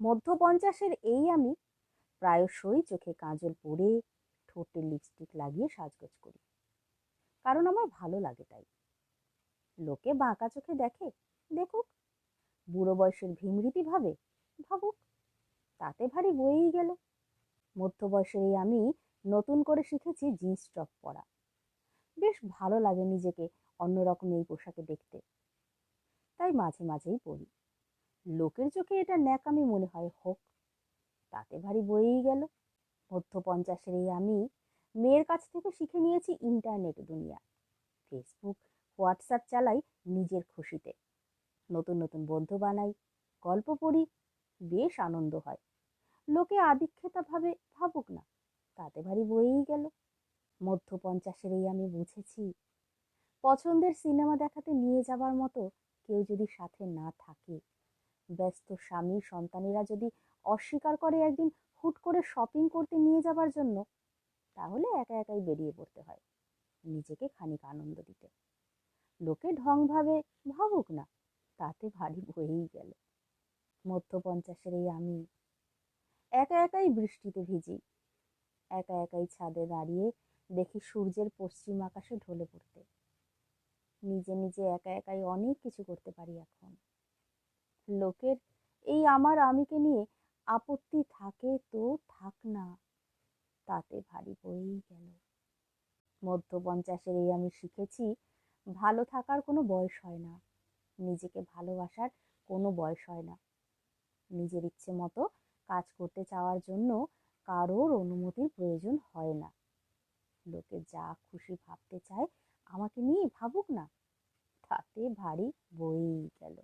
মধ্য পঞ্চাশের এই আমি প্রায়শই চোখে কাজল পরে ঠোঁটে লিপস্টিক লাগিয়ে সাজগোজ করি। কারণ আমার ভালো লাগে তাই। লোকে বাঁকা চোখে দেখে, দেখুক। বুড়ো বয়সের ভীমরীতি ভাবে, ভাবুক। তাতে ভারী বয়েই গেল। মধ্য বয়সের এই আমি নতুন করে শিখেছি জিন্স টপ পরা। বেশ ভালো লাগে নিজেকে অন্যরকম এই পোশাকে দেখতে। তাই মাঝে মাঝেই পরি। লোকের চোখে এটা ন্যাকামি মনে হয়, হোক। তাতে ভারী বয়েই গেল। মধ্য পঞ্চাশের এই আমি মেয়ের কাছ থেকে শিখে নিয়েছি ইন্টারনেট দুনিয়া। ফেসবুক, হোয়াটসঅ্যাপ চালাই নিজের খুশিতে। নতুন নতুন বন্ধু বানাই, গল্প পড়ি, বেশ আনন্দ হয়। লোকে আদিক্ষেতা ভাবে ভাবুক না, তাতে ভারী বয়েই গেল। মধ্য পঞ্চাশের এই আমি বুঝেছি, পছন্দের সিনেমা দেখাতে নিয়ে যাবার মতো কেউ যদি সাথে না থাকে। ব্যস্ত স্বামী সন্তানেরা যদি অস্বীকার করে একদিন হুট করে শপিং করতে নিয়ে যাবার জন্য, তাহলে একা একাই বেরিয়ে পড়তে হয়। নিজেকে খানিক আনন্দ দিতে। লোকে ঢং ভাবে, ভাবুক না, তাতে ভারী বয়েই গেল। মধ্য পঞ্চাশের এই আমি, একা একাই বৃষ্টিতে ভিজি। একা একাই ছাদে দাঁড়িয়ে দেখি সূর্যের পশ্চিম আকাশে ঢলে পড়তে। নিজে নিজে একা একাই অনেক কিছু করতে পারি এখন। লোকের এই আমার আমিকে নিয়ে আপত্তি থাকে তো থাক না। তাতে ভারী বয়েই গেল। মধ্য পঞ্চাশের এই আমি শিখেছি, ভালো থাকার কোনো বয়স হয় না। নিজেকে ভালোবাসার কোনো বয়স হয় না। নিজের ইচ্ছে মতো কাজ করতে চাওয়ার জন্য কারোর অনুমতির প্রয়োজন হয় না। লোকে যা খুশি ভাবতে চায় আমাকে নিয়ে ভাবুক না। তাতে ভারী বয়েই গেল।